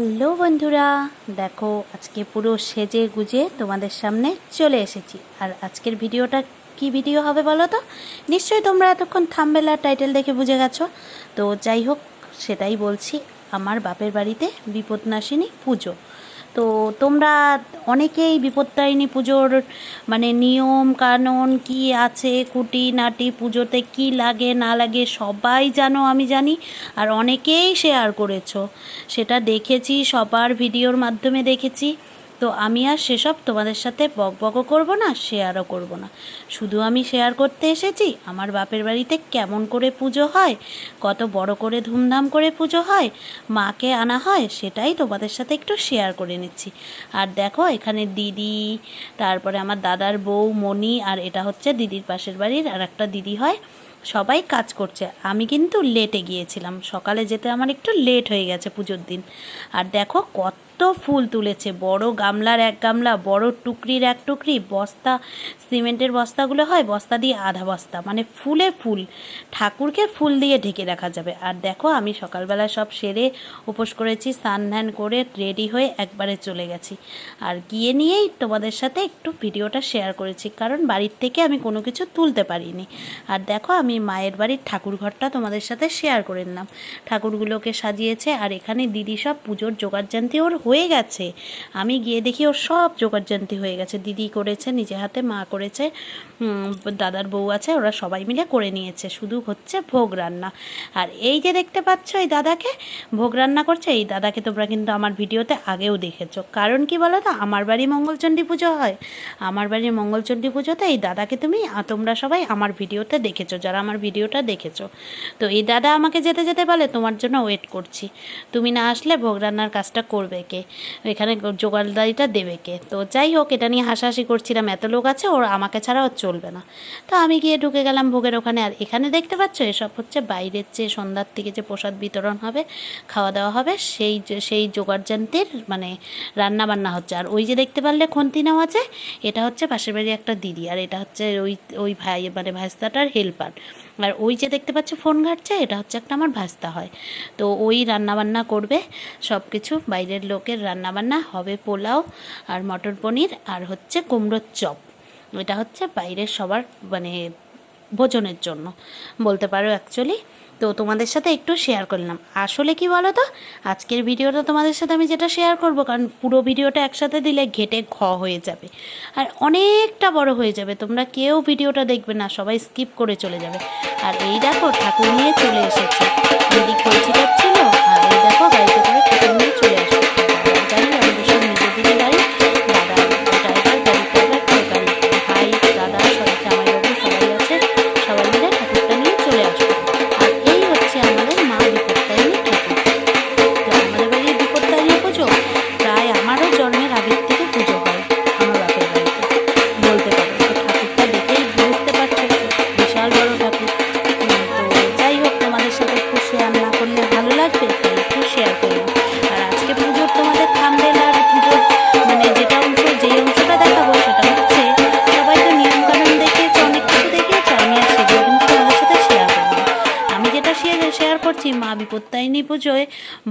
Hello বন্ধুরা, দেখো আজকে পুরো সেজে গুজে তোমাদের সামনে চলে এসেছি। আর আজকের ভিডিওটা কি ভিডিও হবে বলো তো? নিশ্চয়ই তোমরা এতক্ষণ থামবেলা টাইটেল দেখে বুঝে গেছো। তো যাই হোক, সেটাই বলছি, আমার বাপের বাড়িতে বিপদনাশিনী পুজো। তো তোমরা অনেকেই বিপত্তারিণী পুজোর মানে নিয়ম, কানুন কি আছে, কুটি, নাটি পুজোতে কি লাগে, না লাগে সবাই জানো, আমি জানি। আর অনেকেই শেয়ার করেছ। সেটা দেখেছি, সবার ভিডিওর মাধ্যমে দেখেছি। তো আমি আর সেসব তোমাদের সাথে বকবকও করব না, শেয়ারও করব না। শুধু আমি শেয়ার করতে এসেছি, আমার বাপের বাড়িতে কেমন করে পুজো হয়, কত বড় করে ধুমধাম করে পুজো হয়, মাকে আনা হয়, সেটাই তোমাদের সাথে একটু শেয়ার করে নিচ্ছি। আর দেখো, এখানে দিদি, তারপরে আমার দাদার বউ মণি, আর এটা হচ্ছে দিদির পাশের বাড়ির আর একটা দিদি হয়, সবাই কাজ করছে। আমি কিন্তু লেটে গিয়েছিলাম, সকালে যেতে আমার একটু লেট হয়ে গেছে পুজোর দিন। আর দেখো, কত ফুল তুলেছে। বড় গামলার এক গামলা, বড় টুকরির এক টুকরি, বস্তা, সিমেন্টের বস্তাগুলো হয় বস্তা দিয়ে আধা বস্তা। মানে ফুলে ফুল, ঠাকুরকে ফুল দিয়ে ঢেকে রাখা যাবে। আর দেখো, আমি সকালবেলা সব সেরে উপোস করেছি, স্নান ধ্যান করে রেডি হয়ে একবারে চলে গেছি। আর গিয়ে নিয়েই তোমাদের সাথে একটু ভিডিওটা শেয়ার করেছি, কারণ বাড়ির থেকে আমি কোনো কিছু তুলতে পারিনি। আর দেখো, আমি মায়ের বাড়ির ঠাকুর ঘরটা তোমাদের সাথে শেয়ার করে নিলাম। ঠাকুরগুলোকে সাজিয়েছে, আর এখানে দিদি সব পুজোর জোগাড়জান্তি ওর হয়ে গেছে। আমি গিয়ে দেখি ওর সব জোগাড়জান্তি হয়ে গেছে। দিদি করেছে, নিজে হাতে, মা করেছে দাদার বউ আছে, ওরা সবাই মিলে করে নিয়েছে। শুধু হচ্ছে ভোগ রান্না। আর এই যে দেখতে পাচ্ছ এই দাদাকে, ভোগ রান্না করছে, এই দাদাকে তোমরা কিন্তু আমার ভিডিওতে আগেও দেখেছ। কারণ কি বলো তো আমার বাড়ি মঙ্গলচণ্ডী পুজো হয়। আমার বাড়ির মঙ্গলচণ্ডী পুজোতে এই দাদাকে তুমি তোমরা সবাই আমার ভিডিওতে দেখেছ, যারা আমার ভিডিওটা দেখেছ। তো এই দাদা আমাকে যেতে যেতে বলে, তোমার জন্য ওয়েট করছি। তুমি না আসলে ভোগ রান্নার কাজটা করবে কে? এখানে জোগাড়দারিটা দেবে কে? তো যাই হোক, এটা নিয়ে হাসাহাসি করছিলাম। এত লোক আছে, ওর আমাকে ছাড়া ওর চলবে না। তো আমি গিয়ে ঢুকে গেলাম ভোগের ওখানে। আর এখানে দেখতে পাচ্ছ, এসব হচ্ছে বাইরের যে সন্ধ্যার থেকে যে প্রসাদ বিতরণ হবে, খাওয়া দাওয়া হবে, সেই সেই জোগাড়যন্ত্রের মানে রান্না বান্না হচ্ছে। আর ওই যে দেখতে পারলে খন্তি নেওয়া আছে, এটা হচ্ছে পাশের বাড়ির একটা দিদি। আর এটা হচ্ছে ওই ওই ভাই মানে ভাইস্তাটার হেল্পার। আর ওই যে দেখতে পাচ্ছ ফোন ঘাটছে, এটা হচ্ছে একটা আমার ভাস্তা হয়। তো ওই রান্নাবান্না করবে সব কিছু বাইরের লোকের রান্নাবান্না হবে পোলাও আর মটর পনির আর হচ্ছে কুমড়োর চপ। এটা হচ্ছে বাইরের সবার মানে ভোজনের জন্য। বলতে পারো অ্যাকচুয়ালি তো তোমাদের সাথে একটু শেয়ার করলাম আসলে কি বলো তো আজকের ভিডিওটা তোমাদের সাথে আমি যেটা শেয়ার করব, কারণ পুরো ভিডিওটা একসাথে দিলে ঘেটে ঘ হয়ে যাবে। আর অনেকটা বড় হয়ে যাবে। তোমরা কেউ ভিডিওটা দেখবে না, সবাই স্কিপ করে চলে যাবে। আর এই দেখো, ঠাকুর নিয়ে চলে এসেছে। দিদি খলছি ছিল আর এই দেখো গাড়িতে করে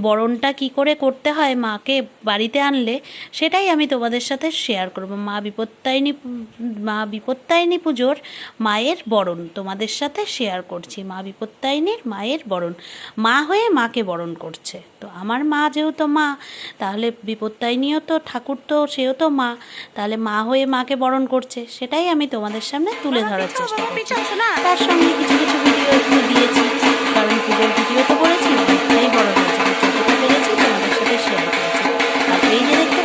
বরণটা কি করে করতে হয় মাকে বাড়িতে আনলে সেটাই আমি তোমাদের সাথে শেয়ার করব। মা বিপত্তারিণী পু- মা বিপত্তারিণী পুজোর মায়ের বরণ তোমাদের সাথে শেয়ার করছি। মা বিপত্তারিণীর মায়ের বরণ। মা হয়ে মাকে বরণ করছে। তো আমার মা যেহেতু মা তাহলে বিপত্তারিণীও তো ঠাকুর তো সেও তো মা তাহলে মা হয়ে মাকে বরণ করছে। সেটাই আমি তোমাদের সামনে তুলে ধরার চেষ্টা করছি। তার সঙ্গে কিছু কিছু ভিডিও দিয়েছি। কারণ ভিডিওতে ভিডিও তো করেছি অনেকটাই বড় হয়েছে যতটা পেরেছি তোমাদের সাথে শেয়ার করেছি। আর এই যে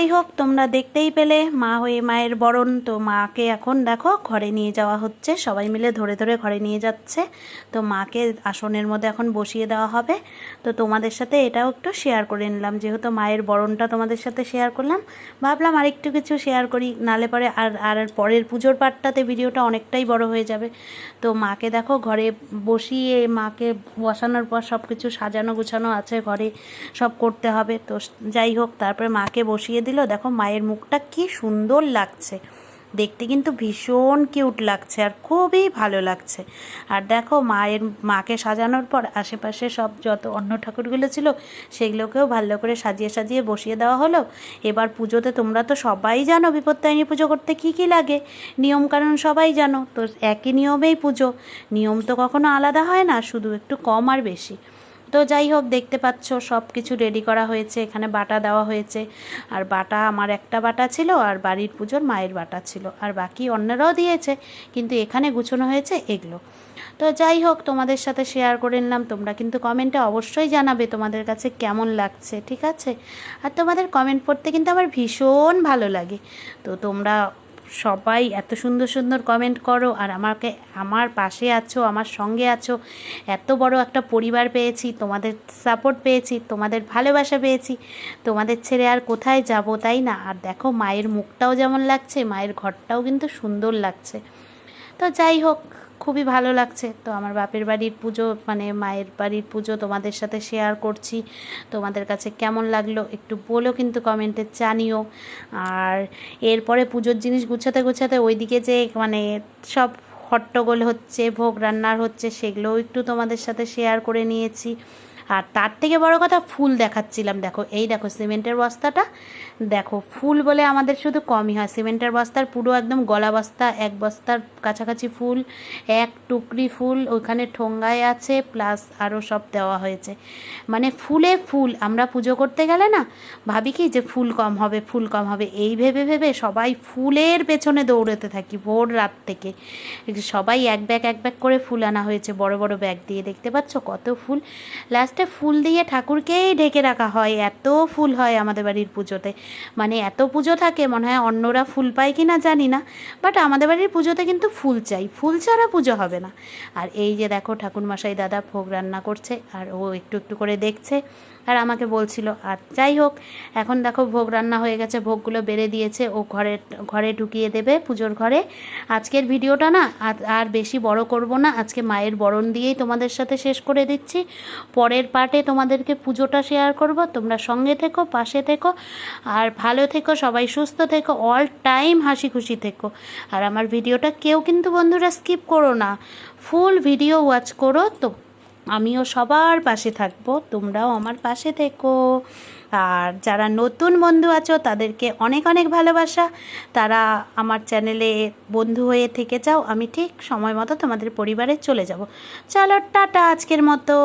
যাই হোক তোমরা দেখতেই পেলে মা হয়ে মায়ের বরণ। তো মাকে এখন দেখো ঘরে নিয়ে যাওয়া হচ্ছে। সবাই মিলে ধরে ধরে ঘরে নিয়ে যাচ্ছে। তো মাকে আসনের মধ্যে এখন বসিয়ে দেওয়া হবে। তো তোমাদের সাথে এটাও একটু শেয়ার করে নিলাম। যেহেতু মায়ের বরণটা তোমাদের সাথে শেয়ার করলাম, ভাবলাম আরেকটু কিছু শেয়ার করি। নালে পরে আর আর পরের পুজোর পাটটাতে ভিডিওটা অনেকটাই বড় হয়ে যাবে। তো মাকে দেখো ঘরে বসিয়ে মাকে বসানোর পর সব কিছু সাজানো গুছানো আছে ঘরে। সব করতে হবে। তো যাই হোক তারপরে মাকে বসিয়ে দিল, দেখো মায়ের মুখটা কি সুন্দর লাগছে। দেখতে কিন্তু ভীষণ কিউট লাগছে আর খুবই ভালো লাগছে। আর দেখো মায়ের, মাকে সাজানোর পর আশেপাশে সব যত অন্য ঠাকুরগুলো ছিল, সেগুলোকেও ভালো করে সাজিয়ে সাজিয়ে বসিয়ে দেওয়া হলো। এবার পুজোতে তোমরা তো সবাই জানো বিপত্তায়নী পুজো করতে কি কি লাগে। নিয়ম নিয়মকানুন সবাই জানো, তো একই নিয়মেই পুজো। নিয়ম তো কখনো আলাদা হয় না, শুধু একটু কম আর বেশি। তো যাই হোক, দেখতে পাচ্ছ সব কিছু রেডি করা হয়েছে। এখানে বাটা দেওয়া হয়েছে। আর বাটা আমার একটা বাটা ছিল, আর বাড়ির পুজোর মায়ের বাটা ছিল। আর বাকি অন্যরাও দিয়েছে, কিন্তু এখানে গুছানো হয়েছে এগুলো। তো যাই হোক, তোমাদের সাথে শেয়ার করে নিলাম। তোমরা কিন্তু কমেন্টে অবশ্যই জানাবে তোমাদের কাছে কেমন লাগছে, ঠিক আছে? আর তোমাদের কমেন্ট পড়তে কিন্তু আমার ভীষণ ভালো লাগে। তো তোমরা সবাই এত সুন্দর সুন্দর কমেন্ট করো আর আমাকে, আমার পাশে আছো, আমার সঙ্গে আছো। এত বড় একটা পরিবার পেয়েছি, তোমাদের সাপোর্ট পেয়েছি, তোমাদের ভালোবাসা পেয়েছি। তোমাদের ছেড়ে আর কোথায় যাব, তাই না? আর দেখো, মায়ের মুখটাও যেমন লাগছে, মায়ের ঘরটাও কিন্তু সুন্দর লাগছে। তো যাই হোক খুবই ভালো লাগছে। তো আমার বাপের বাড়ির পুজো মানে মায়ের বাড়ির পুজো তোমাদের সাথে শেয়ার করছি। তোমাদের কাছে কেমন লাগল একটু বলো কিন্তু কমেন্টে জানিও। আর এরপরে পুজোর জিনিস গুছাতে গুছাতে ওইদিকে যে মানে সব হট্টগোল হচ্ছে, ভোগ রান্নার হচ্ছে, সেগুলোও একটু তোমাদের সাথে শেয়ার করে নিয়েছি। আর তার থেকে বড় কথা ফুল দেখাচ্ছিলাম। দেখো, এই দেখো, সিমেন্টের বস্তাটা দেখো, ফুল বলে আমাদের শুধু কমই হয়। সিমেন্টের বস্তার পুরো একদম গলা বস্তা, এক বস্তার কাছাকাছি ফুল, এক টুকরি ফুল ওখানে ঠোঙ্গায় আছে প্লাস আরও সব দেওয়া হয়েছে। মানে ফুলে ফুল, আমরা পুজো করতে গেলে না, ভাবি কি যে ফুল কম হবে, ফুল কম হবে। এই ভেবে ভেবে সবাই ফুলের পেছনে দৌড়াতে থাকি ভোর রাত থেকে। সবাই এক ব্যাগ এক ব্যাগ করে ফুল আনা হয়েছে, বড় বড় ব্যাগ দিয়ে। দেখতে পাচ্ছ কত ফুল? লাস্টে ফুল দিয়ে ঠাকুরকেই ঢেকে রাখা হয়, এত ফুল হয় আমাদের বাড়ির পুজোতে। মানে এত পুজো থাকে, মনে হয় অন্যরা ফুল পায় কি না জানি না বাট আমাদের বাড়ির পুজোতে কিন্তু ফুল চাই, ফুল ছাড়া পুজো হবে না। আর এই যে দেখো ঠাকুরমশাই দাদা ভোগ রান্না করছে, আর ও একটু একটু করে দেখছে আর আমাকে বলছিল আর যাই হোক, এখন দেখো ভোগ রান্না হয়ে গেছে, ভোগগুলো বেড়ে দিয়েছে, ও ঘরে ঘরে ঢুকিয়ে দেবে পুজোর ঘরে। আজকের ভিডিওটা না, আর- আর বেশি বড় করব না, আজকে মায়ের বরণ দিয়েই তোমাদের সাথে শেষ করে দিচ্ছি। পরের পার্টে তোমাদেরকে পুজোটা শেয়ার করব, তোমরা সঙ্গে থেকো, পাশে থেকো, আর ভালো থেকো, সবাই সুস্থ থেকো অল টাইম হাসি খুশি থেকো। আর আমার ভিডিওটা কেউ কিন্তু বন্ধুরা স্কিপ করো না ফুল ভিডিও ওয়াচ করো, তো আমিও সবার পাশে থাকব, তোমরাও আমার পাশে থেকো। আর যারা নতুন বন্ধু আছো, তাদেরকে অনেক অনেক ভালোবাসা। তারা আমার চ্যানেলে বন্ধু হয়ে থেকে যাও, আমি ঠিক সময় মতো তোমাদের পরিবারে চলে যাব। চলো, টাটা আজকের মতো।